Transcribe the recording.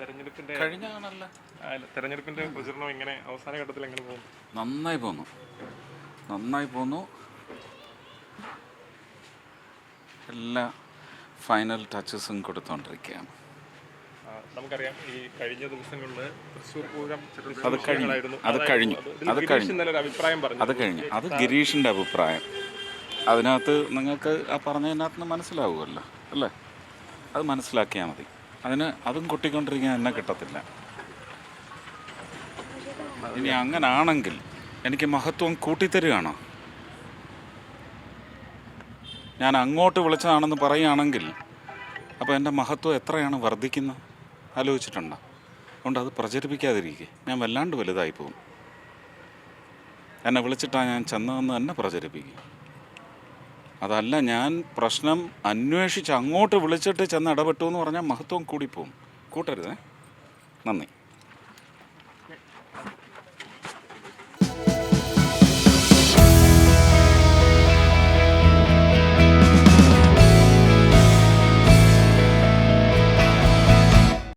തെരഞ്ഞെടുപ്പിന്റെ കഴിഞ്ഞാണല്ല ആ, തെരഞ്ഞെടുപ്പിന്റെ പ്രചരണം എങ്ങനെ അവസാന ഘട്ടത്തിൽ എങ്ങനെ പോകും നന്നായി പോന്നു നന്നായി പോന്നു എല്ലാ ഫൈനൽ ടച്ചസും കൊടുത്തോണ്ടിരിക്കുകയാണ്. നമുക്കറിയാം ഈ കഴിഞ്ഞ ദിവസങ്ങളിൽ തൃശ്ശൂർ പൂരം അത് കഴിഞ്ഞു. അത് കഴിഞ്ഞു. അത് കഴിഞ്ഞു. അഭിപ്രായം പറഞ്ഞു. അത് കഴിഞ്ഞു. അത് ഗിരീഷിന്റെ അഭിപ്രായം. അതിനകത്ത് നിങ്ങൾക്ക് ആ പറഞ്ഞതിനകത്ത് നിന്ന് മനസ്സിലാവുമല്ലോ അല്ലേ? അത് മനസ്സിലാക്കിയാൽ മതി. അതിന് അതും കൊട്ടിക്കൊണ്ടിരിക്കാൻ എന്നെ കിട്ടത്തില്ല. ഇനി അങ്ങനാണെങ്കിൽ എനിക്ക് മഹത്വം കൂട്ടിത്തരികയാണോ? ഞാൻ അങ്ങോട്ട് വിളിച്ചതാണെന്ന് പറയുകയാണെങ്കിൽ അപ്പോൾ എന്റെ മഹത്വം എത്രയാണ് വർദ്ധിക്കുന്നത്? ആലോചിച്ചിട്ടുണ്ടോ? അതുകൊണ്ട് അത് പ്രചരിപ്പിക്കാതിരിക്കുക ഞാൻ വല്ലാണ്ട് വലുതായി പോകും. എന്നെ വിളിച്ചിട്ടാണ് ഞാൻ ചെന്നതെന്ന് തന്നെ പ്രചരിപ്പിക്കും. അതല്ല ഞാൻ പ്രശ്നം അന്വേഷിച്ച് അങ്ങോട്ട് വിളിച്ചിട്ട് ചെന്ന് ഇടപെട്ടു എന്ന് പറഞ്ഞാൽ മഹത്വം കൂടിപ്പോവും കൂട്ടരുതേ. നന്ദി.